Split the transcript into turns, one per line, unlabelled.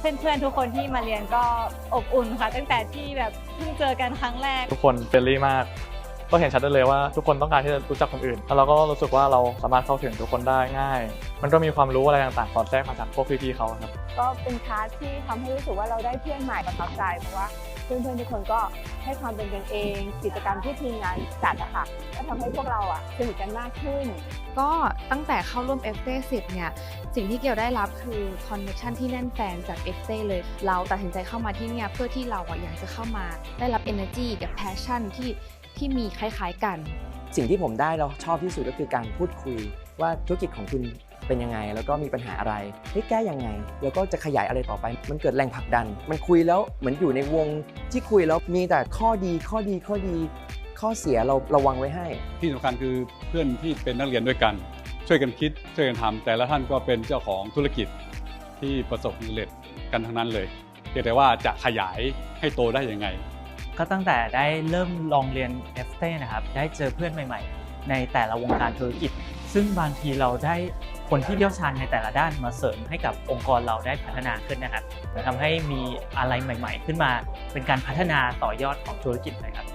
เพื่อนๆทุกคนที่มาเรียนก็อบอุ่นค่ะ ตั้งแต่ที่แบบเพิ่งเจอกันครั้งแรก
ทุกคนเฟรนลี่มาก ก็เห็นชัดได้เลยว่าทุกคนต้องการที่จะรู้จักคนอื่น แล้วเราก็รู้สึกว่าเราสามารถเข้าถึงทุกคนได้ง่าย มันก็มีความรู้อะไรต่างๆสอดแทรกมาจากพวกพี่ๆเขาครับ
ก็เป็นคลาสที่ทำให้รู้สึกว่าเราได้เพื่อนใหม่ประทับใจเพราะว่า เพื่อนๆทุกคนก็ให้ความเป็นกันเอง กิจกรรมที่ทีมงานจัดอะค่ะก็ทำให้พวกเราอะสนิทกันมากขึ้น
ก็ตั้งแต่เข้าร่วม f อ10เนี่ยสิ่งที่เกียวได้รับคือคอนเนคชันที่แน่นแฟนจาก f อเลย เราตัดสินใจเข้ามาที่เนี่ยเพื่อที่เราอะอยากจะเข้ามาได้รับ energy กับ passion ที่ที่มีคล้ายๆกัน
สิ่งที่ผมได้แล้วชอบที่สุดก็คือการพูดคุยว่าธุรกิจของคุณ เป็นยังไง แล้วก็มีปัญหาอะไรเฮ้ยแก้ยังไง แล้วก็จะขยายอะไรต่อไป มันเกิดแรงผลักดัน มันคุยแล้วเหมือนอยู่ในวงที่คุยแล้วมีแต่ข้อดีข้อดีข้อดี ข้อเสียเราระวังไว้ให้
ที่สำคัญคือเพื่อนที่เป็นนักเรียนด้วยกัน ช่วยกันคิดช่วยกันทำแต่ละท่านก็เป็นเจ้าของธุรกิจที่ประสบความสำเร็จกันทั้งนั้นเลยเพียงแต่ว่าจะขยายให้โตได้ยังไง
ก็ตั้งแต่ได้เริ่มลองเรียน f อ t นะครับ ได้เจอเพื่อนใหม่ ๆ ในแต่ละวงการธุรกิจ ซึ่งบางทีเราได้ คนที่เชี่ยวชาญในแต่ละด้านมาเสริมให้กับองค์กรเราได้พัฒนาขึ้นนะครับทำให้มีอะไรใหม่ ๆ ขึ้นมา เป็นการพัฒนาต่อยอดของธุรกิจนะครับ